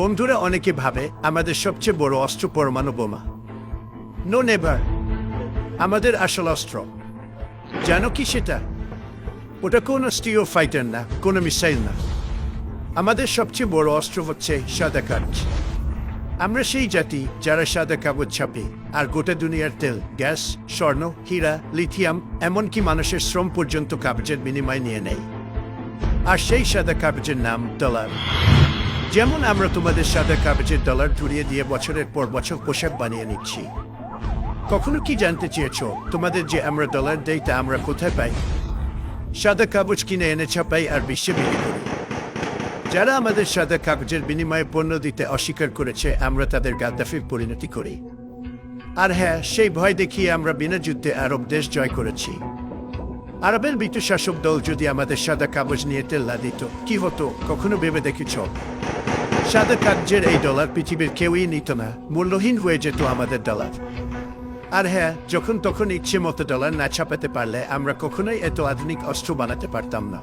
বন্ধুরা অনেকে ভাবে আমাদের সবচেয়ে বড় অস্ত্র পরমাণু বোমা। নো নেভার আমাদের আসল অস্ত্র। জানো কি সেটা? ওটা কোনো স্টিও ফাইটার না, কোনো মিসাইল না। আমাদের সবচেয়ে বড় অস্ত্র হচ্ছে সাদা কাগজ। আমরা সেই জাতি যারা সাদা কাগজ ছাপে, আর গোটা দুনিয়ার তেল, গ্যাস, স্বর্ণ, হীরা, লিথিয়াম, এমনকি মানুষের শ্রম পর্যন্ত কাগজের বিনিময় নিয়ে নেয়। আর সেই সাদা কাগজের নাম ডলার যেমন আমরা তোমাদের সাদা কাগজের ডলার ধরিয়ে দিয়ে বছরের পর বছর পোশাক বানিয়ে নিচ্ছি। কখনো কি জানতে চেয়েছো? তোমাদের যে আমরা ডলার দেই তা আমরা কোথায় পাই? সাদা কাগজ কিনে এনে ছাপাই আর বিশ্বে বিক্রি করি। যারা আমাদের সাদা কাগজের বিনিময়ে পণ্য দিতে অস্বীকার করেছে, আমরা তাদের গাদ্দাফির পরিণতি করি। আর হ্যাঁ সেই ভয় দেখিয়ে আমরা বিনা যুদ্ধে আরব দেশ জয় করেছি। আরবের ব্রিটিশ শাসক দল যদি আমাদের সাদা কাগজ নিয়ে তেল্লা দিত, কি হতো? কখনো ভেবে দেখেছ? সাদা কাগজের এই ডলার পৃথিবীর কেউই নিত না। মূল্যহীন হয়ে যেত আমাদের ডলার। আর হ্যাঁ যখন তখন ইচ্ছে মতো ডলার না ছাপাতে পারলে আমরা কখনোই এত আধুনিক অস্ত্র বানাতে পারতাম না।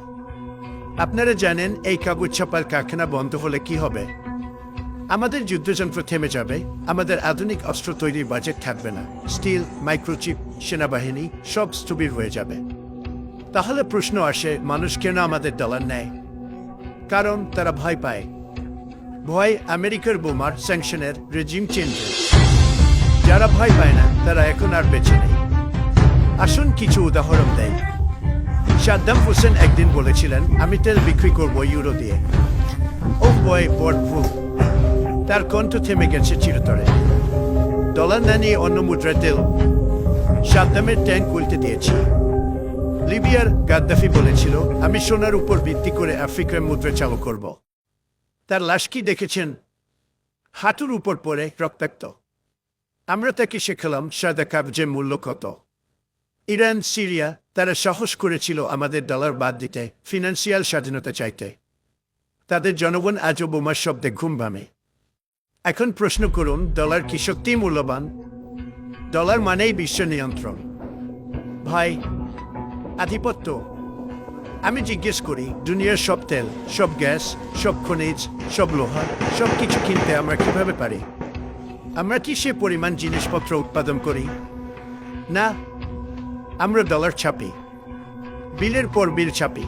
আপনারা জানেন, এই কাগজ ছাপার কারখানা বন্ধ হলে কি হবে? আমাদের যুদ্ধযন্ত্র থেমে যাবে, আমাদের আধুনিক অস্ত্র তৈরির বাজেট থাকবে না। স্টিল, মাইক্রোচিপ, সেনাবাহিনী সব স্থবির হয়ে যাবে। তাহলে প্রশ্ন আসে, মানুষ কেন আমাদের ডলার নেয়? কারণ তারা ভয় পায়। ভয় আমেরিকার বোমার স্যাংশনের রেজিম চেঞ্জের যারা ভয় পায় না, তারা এখন আর বেঁচে নেই। আসুন কিছু উদাহরণ দেয় সাদ্দাম হোসেন একদিন বলেছিলেন, আমি তেল বিক্রি করব ইউরো দিয়ে। ও বয় বড় ভুল তার কণ্ঠ থেমে গেছে চিরতরে। ডলার না নিয়ে অন্য মুদ্রা তেল? সাদ্দামের ট্যাঙ্ক উল্টে দিয়েছি। লিবিয়ার গাদ্দাফি বলেছিল, আমি সোনার উপর ভিত্তি করে আফ্রিকার মুদ্রা চালু করব। তার লাশ কি দেখেছেন। হাঁটুর উপর পড়ে রক্তাক্ত। আমরা তাকে শেখালাম সাদা কাগজের মূল্য কত। ইরান, সিরিয়া, তারা সাহস করেছিল আমাদের ডলার বাদ দিতে ফিনান্সিয়াল স্বাধীনতা চাইতে। তাদের জনগণ আজও বোমার শব্দে ঘুম ভামে এখন প্রশ্ন করুন ডলার কি সত্যি মূল্যবান? ডলার মানেই বিশ্ব নিয়ন্ত্রণ। ভাই, আধিপত্য। আমি জিজ্ঞেস করি, দুনিয়ার সব তেল, সব গ্যাস, সব খনিজ, সব লোহা, সব কিছু কিনতে আমরা কীভাবে পারি? আমরা কি সে পরিমাণ জিনিসপত্র উৎপাদন করি? না, আমরা ডলার ছাপি, বিলের পর বিল ছাপি।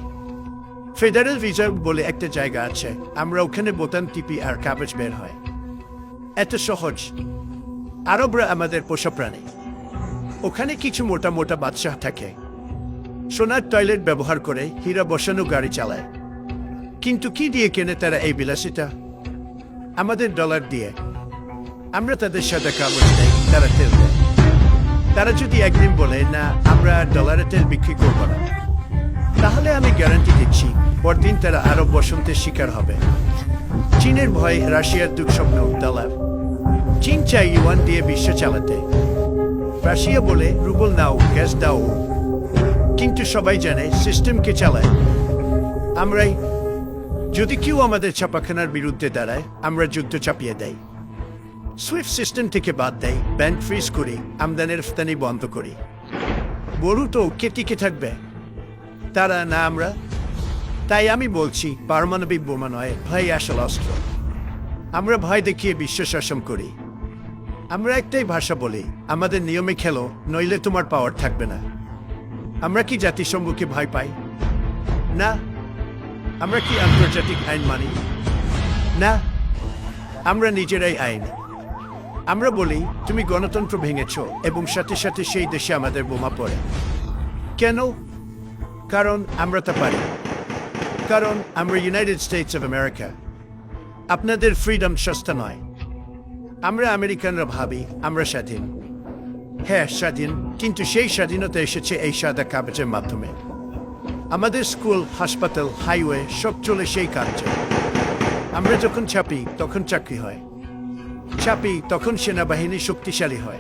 ফেডারেল রিজার্ভ বলে একটা জায়গা আছে, আমরা ওখানে বোতাম টিপি আর কাগজ বের হয়। এত সহজ। আরবরা আমাদের পোষা প্রাণী। ওখানে কিছু মোটা মোটা বাদশাহ থাকে। সোনার টয়লেট ব্যবহার করে হীরা বসানো গাড়ি চালায়। কিন্তু কি দিয়ে কেনে তারা এই বিলাসিতা? আমাদের ডলার দিয়ে। আমরা তাদের সাথে কাগজ দেয় তারা তেল দেয়। তারা যদি একদিন বলে, না, আমরা ডলারে তেল বিক্রি করব না। তাহলে আমি গ্যারান্টি দিচ্ছি, পরদিন তারা আরব বসন্তের শিকার হবে। চীনের ভয় রাশিয়ার দুঃস্বপ্ন ডলার। চীন চাই ইউয়ান দিয়ে বিশ্ব চালাতে। রাশিয়া বলে, রুবল নাও, গ্যাস দাও। কিন্তু সবাই জানে সিস্টেমকে চালায়। আমরাই যদি কেউ আমাদের ছাপাখানার বিরুদ্ধে দাঁড়ায়, আমরা যুদ্ধ চাপিয়ে দেয় সুইফট সিস্টেম থেকে বাদ দেয় ব্যাংক ফ্রিজ করি, আমদানি রফতানি বন্ধ করি। বলু তো, কে টিকে থাকবে? তারা না আমরা? তাই আমি বলছি, পারমাণবিক বোমা নয়, ভয় আসল অস্ত্র। আমরা ভয় দেখিয়ে বিশ্ব শাসন করি। আমরা একটাই ভাষা বলি, আমাদের নিয়মে খেলো, নইলে তোমার পাওয়ার থাকবে না। আমরা কি জাতিসংঘকে ভয় পাই? না। আমরা কি আন্তর্জাতিক আইন মানি? না। আমরা নিজেরাই আইন। আমরা বলি, তুমি গণতন্ত্র ভেঙেছ এবং সাথে সাথে সেই দেশে আমাদের বোমা পড়ে। কেন? কারণ আমরা তা পারি। কারণ আমরা ইউনাইটেড স্টেটস অফ আমেরিকা আপনাদের ফ্রিডম সস্তা নয়। আমরা আমেরিকানরা ভাবি, আমরা স্বাধীন। হ্যাঁ স্বাধীন। কিন্তু সেই স্বাধীনতা এসেছে এই সাদা কাগজের মাধ্যমে। আমাদের স্কুল, হাসপাতাল, হাইওয়ে সব চলে সেই কাগজে। আমরা যখন ছাপি, তখন চাকরি হয়। ছাপি, তখন সেনাবাহিনী শক্তিশালী হয়।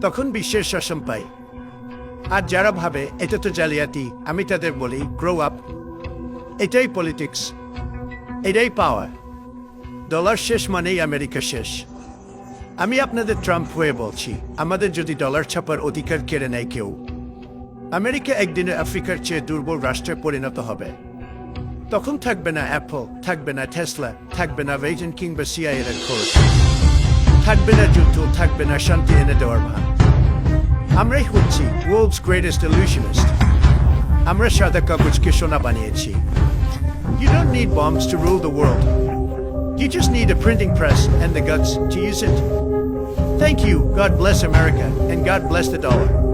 তখন বিশ্বের শাসন পাই আর যারা ভাবে, এটা তো জালিয়াতি, আমি তাদের বলি গ্রো আপ এটাই পলিটিক্স এটাই পাওয়ার ডলার শেষ মানেই আমেরিকা শেষ। আমি আপনাদের ট্রাম্প হয়ে বলছি, আমাদের যদি ডলার ছাপার অধিকার কেড়ে নেয় কেউ। আমেরিকা একদিনে আফ্রিকার চেয়ে দুর্বল রাষ্ট্রে পরিণত হবে। তখন থাকবে না অ্যাপল, থাকবে না টেসলা, থাকবে না ভেজেন কিংবা সিআইএর খোঁজ। থাকবে না যুদ্ধ, থাকবে না শান্তি এনে দেওয়ার ভান। আমরাই হচ্ছি ওয়ার্ল্ডস গ্রেটেস্ট ইলিউশনিস্ট আমরা সাদা কাগজকে সোনা বানিয়েছি। You don't need bombs to rule the world. You just need a printing press and the guts to use it. Thank you, God bless America, and God bless the dollar.